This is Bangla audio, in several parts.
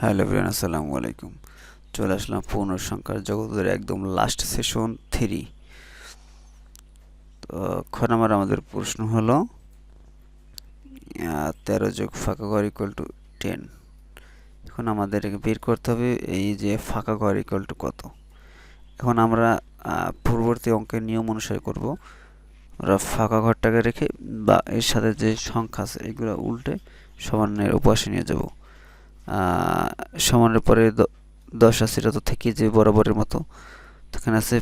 হ্যালো এভরিওয়ান, আসসালামু আলাইকুম। চলে আসলাম সংখ্যার জগতের একদম লাস্ট সেশন থ্রি তো এখন আমার, আমাদের প্রশ্ন হলো তেরো যোগ ফাঁকা ঘর ইকুয়াল টু টেন এখন আমাদের বের করতে হবে এই যে ফাঁকা ঘর ইকুয়াল টু কত। এখন আমরা পূর্ববর্তী অঙ্কের নিয়ম অনুসারে করব। আমরা ফাঁকা ঘরটাকে রেখে বা এর সাথে যে সংখ্যা আছে, এগুলো উল্টে সমানের উপাসে নিয়ে যাব। সমানের পরে দশ আছে, এটা তো থেকে যে বরাবরের মতো। তো এখানে আছে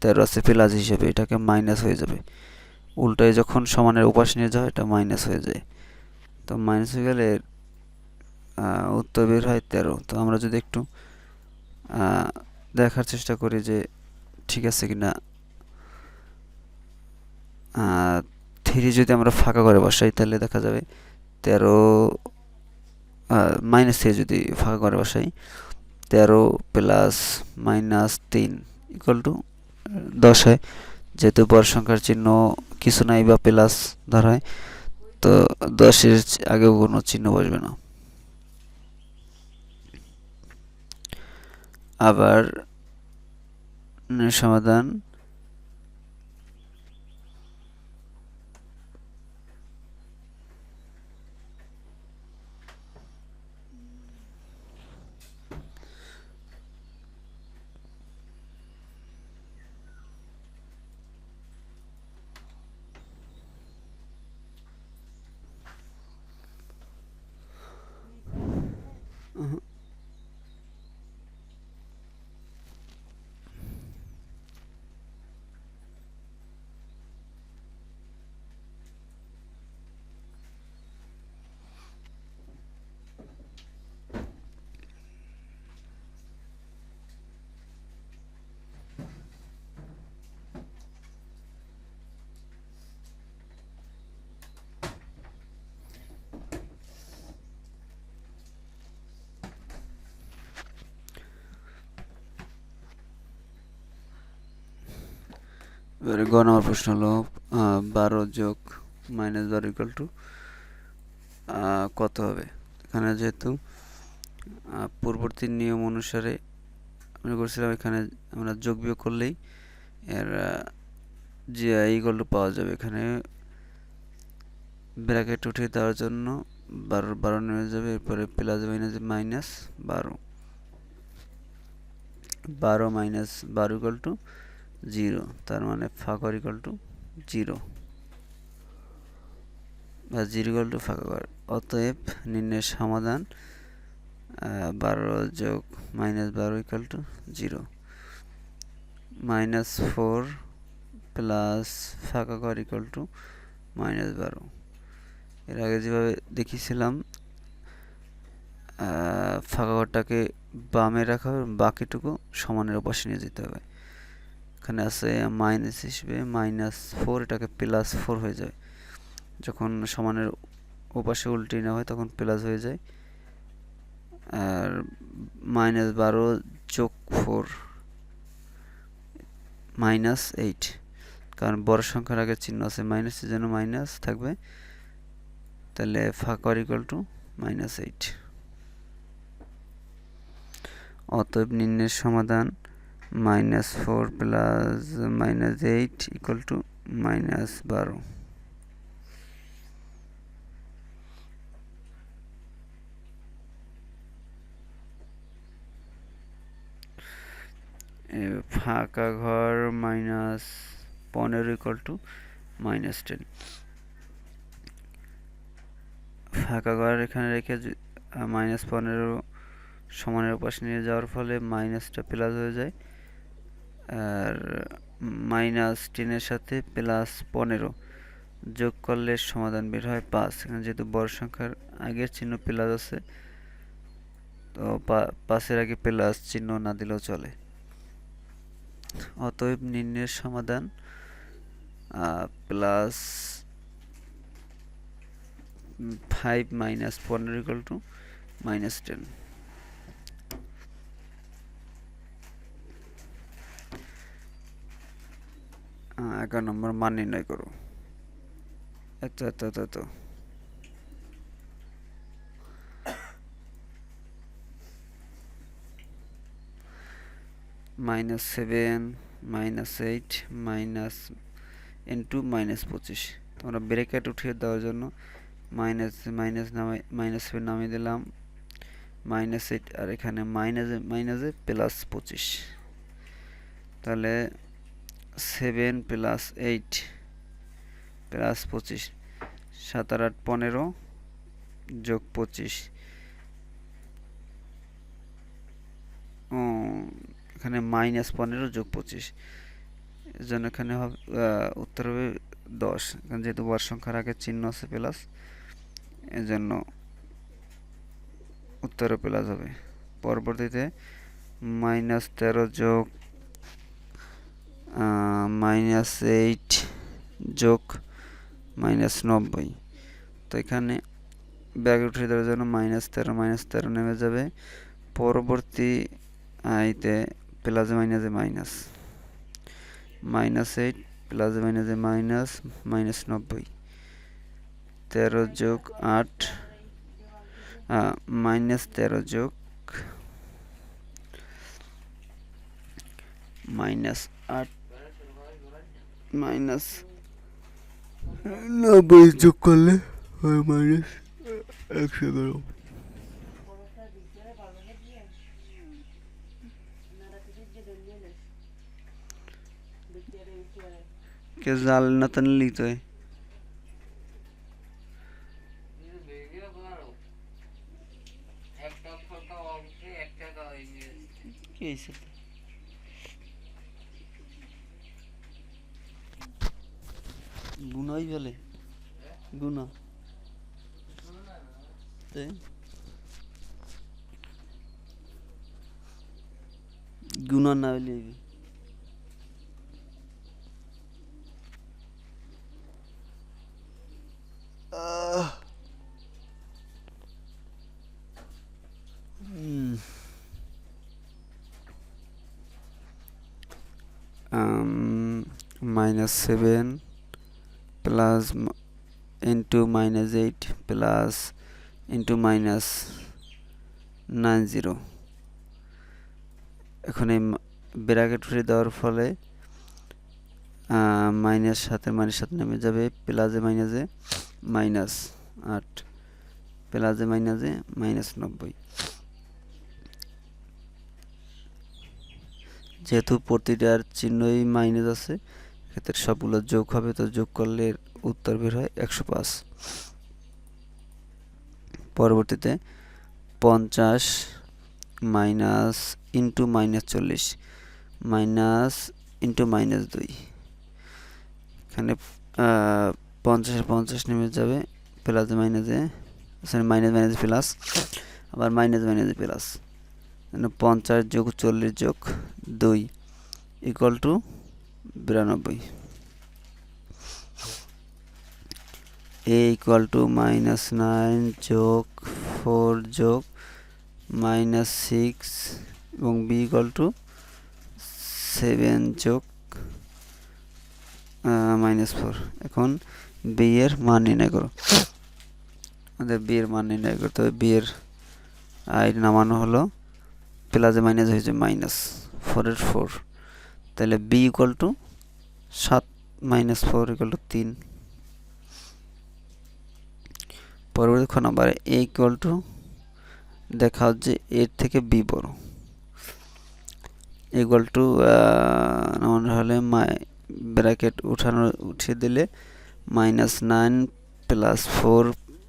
তেরো আছে প্লাস হিসেবে, এটাকে মাইনাস হয়ে যাবে। উল্টায় যখন সমানের উপাস নিয়ে যাওয়া এটা মাইনাস হয়ে যায়। তো মাইনাস হয়ে গেলে উত্তর বের হয় তেরো। তো আমরা যদি একটু দেখার চেষ্টা করি যে ঠিক আছে কিনা। থ্রি যদি আমরা ফাঁকা করে বসাই, তাহলে দেখা যাবে তেরো মাইনাস থ্রি যদি ফাঁকা করে বসাই, তেরো প্লাস মাইনাস তিন ইকুয়াল টু দশ হয়। যেহেতু বড় সংখ্যার চিহ্ন কিছু নাই বা প্লাস ধরা হয়, তো দশের আগেও কোনো চিহ্ন বসবে না। আবার সমাধান এবারে গ নম্বর প্রশ্ন হলো বারো যোগ মাইনাস বারো ইকুয়াল টু কত হবে? এখানে যেহেতু আহ, পূর্ববর্তী নিয়ম অনুসারে আমরা করছিলাম এখানে আমরা যোগ বিয়োগ করলেই এর যে ইকুয়াল টু পাওয়া যাবে। এখানে ব্র্যাকেট উঠিয়ে দেওয়ার জন্য বারো বারো নেমে যাবে এরপরে প্লাস মাইনাস মাইনাস বারো। বারো মাইনাস বারো ইকুয়াল টু জিরো তার মানে ফাঁকা ইকুয়াল টু জিরো বা জিরো ইকুয়াল টু ফাঁকা ঘর অতএব নির্ণয়ের সমাধান বারো যোগ মাইনাস বারো equal to zero minus four plus ফাঁকা ঘর ইকুয়াল টু মাইনাস বারো। এর আগে যেভাবে দেখিয়েছিলাম ফাঁকা ঘরটাকে বামে রাখা হবে, বাকিটুকু সমানের ওপাশে নিয়ে যেতে হবে। এখানে আছে মাইনাস হিসেবে মাইনাস ফোর এটাকে প্লাস ফোর হয়ে যায়। যখন সমানের ওপাশে উল্টে নেওয়া হয় তখন প্লাস হয়ে যায়। আর মাইনাস বারো যোগ ফোর মাইনাস এইট কারণ বড় সংখ্যার আগে চিহ্ন আছে মাইনাসের জন্য মাইনাস থাকবে। তাহলে ফাঁকর ইকুয়াল টু মাইনাস এইট অতএব নিম্নের সমাধান minus four plus minus eight equal to minus বারো ফাঁকা ঘর মাইনাস পনেরো ইকুয়াল টু মাইনাস টেন ফাঁকা ঘর এখানে রেখে মাইনাস পনেরো সমানের পাশে নিয়ে যাওয়ার ফলে মাইনাসটা প্লাস হয়ে যায়। আর মাইনাস টেনের সাথে প্লাস পনেরো যোগ করলে সমাধান বের হয় পাঁচ। এখানে যেহেতু বড় সংখ্যার আগের চিহ্ন প্লাস আছে, তো পা- পাঁচের আগে প্লাস চিহ্ন না দিলেও চলে। অতএব নিম্নের সমাধান প্লাস ফাইভ মাইনাস পনেরো ইকুয়াল টু মাইনাস টেন এগারো নম্বর মান নির্ণয় করো। এত এত এত এত। Minus seven, minus eight, minus N two minus পঁচিশ। তোমরা ব্রেকেট উঠিয়ে দেওয়ার জন্য মাইনাস মাইনাস নামাই, মাইনাস সেভেন নামিয়ে দিলাম। মাইনাস এইট, আর এখানে মাইনাসে মাইনাসে প্লাস পঁচিশ। তাহলে সেভেন প্লাস এইট প্লাস পঁচিশ সাত আট পনেরো, যোগ পঁচিশ। এখানে মাইনাস পনেরো, যোগ পঁচিশ। এর জন্য এখানে হবে উত্তর হবে দশ। কারণ যেহেতু বার সংখ্যার আগে চিহ্ন আছে প্লাস, এর জন্য উত্তরে প্লাস হবে। পরবর্তীতে মাইনাস তেরো যোগ মাইনাস এইট যোগ মাইনাস নব্বই। তো এখানে ব্যাগ উঠিয়ে দেওয়ার জন্য মাইনাস তেরো মাইনাস তেরো নেমে যাবে। পরবর্তী আইতে প্লাসে মাইনাসে মাইনাস মাইনাস এইট প্লাসে মাইনাসে মাইনাস মাইনাস নব্বই। তেরো যোগ আট মাইনাস তেরো যোগ মাইনাস আট মাইনাস। নব্বই যোগ করলে হয় মাইনাস একশো এগারো কে জাল না তো লিখতে হয়। কি গুনাই বলে গুনা। গুনা না হইলে minus seven plus into minus eight plus into minus nine zero এখন এই ব্র্যাকেট উঠে দেওয়ার ফলে মাইনাস সাথে মাইনাস সাত নেমে যাবে প্লাসে মাইনাসে মাইনাস আট প্লাসে মাইনাসে মাইনাস নব্বই। যেহেতু প্রতিটার চিহ্নই মাইনাস আছে ক্ষেত্রে সবগুলো যোগ হবে তো যোগ করলে উত্তর বের হয় একশো পাঁচ। পরবর্তীতে পঞ্চাশ মাইনাস ইন্টু মাইনাস চল্লিশ মাইনাস ইন্টু মাইনাস দুই। এখানে পঞ্চাশ পঞ্চাশ নেমে যাবে প্লাস মাইনাসে সরি, মাইনাস মাইনাস প্লাস, আবার মাইনাস মাইনাসে প্লাস। পঞ্চাশ যোগ চল্লিশ যোগ দুই ইকুয়াল টু বিরানব্বই। A equal to minus nine যোগ ফোর যোগ মাইনাস সিক্স এবং বি ইকুয়াল টু সেভেন যোগ মাইনাস ফোর এখন বি এর মান নির্ণয় করো। আমাদের বি এর মান নির্ণয় করতে হবে। বি এর আই নামানো হলো। প্লাসে মাইনাস হয়েছে মাইনাস ফোরের ফোর তাহলে বি ইকুয়াল টু সাত মাইনাস ফোর ইকুয়াল টু তিন। পরবর্তী খ নাম্বার এ ইকুয়াল টু দেখা হচ্ছে এর থেকে বি বড়। ইকুয়াল টু মনে হলে ব্র্যাকেট উঠানো, উঠিয়ে দিলে মাইনাস নাইন প্লাস ফোর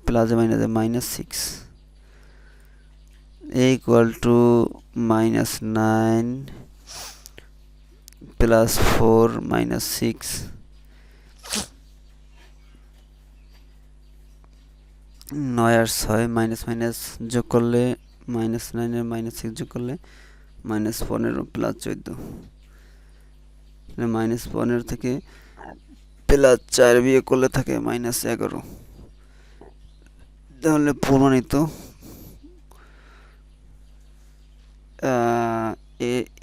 প্লাসে মাইনাসে minus six a equal to minus 9 plus 4 minus 6 নয় আর ছয় মাইনাস মাইনাস যোগ করলে মাইনাস নাইনের মাইনাস সিক্স যোগ করলে মাইনাস পনেরো প্লাস চোদ্দ। মাইনাস পনেরো থেকে প্লাস চার বিয়ে করলে থাকে মাইনাস এগারো। তাহলে প্রমাণিত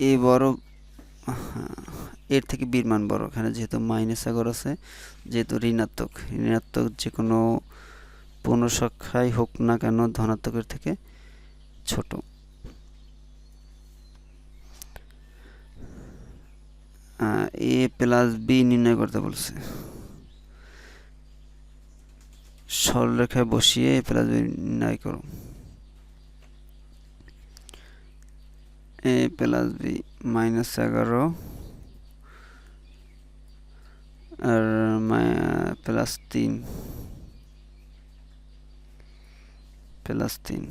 এ বড় এর থেকে বীর মান বড়। এখানে যেহেতু মাইনাস এগারো আছে, যেহেতু ঋণাত্মক ঋণাত্মক যে কোনো পূর্ণসংখ্যাই হোক না কেন ধনাত্মকের থেকে ছোট। এ প্লাস বি নির্ণয় করতে বলছে। সরলরেখায় বসিয়ে এ প্লাস বি নির্ণয় করো। এ প্লাস বি মাইনাস এগারো আর প্লাস তিন প্লাস তিন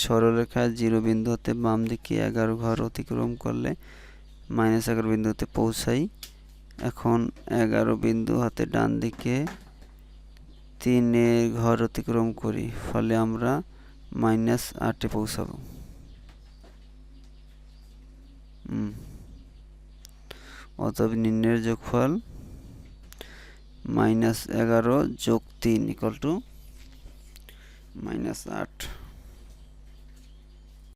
সরলরেখায় জিরো বিন্দু হতে বাম দিকে এগারো ঘর অতিক্রম করলে মাইনাস এগারো বিন্দুতে পৌঁছাই। এখন এগারো বিন্দু হাতে ডান দিকে তিনের ঘর অতিক্রম করি, ফলে আমরা মাইনাস আটে পৌঁছাবো। অতএব নিম্নের যোগফল মাইনাস এগারো যোগ তিন ইকাল টু মাইনাস আট।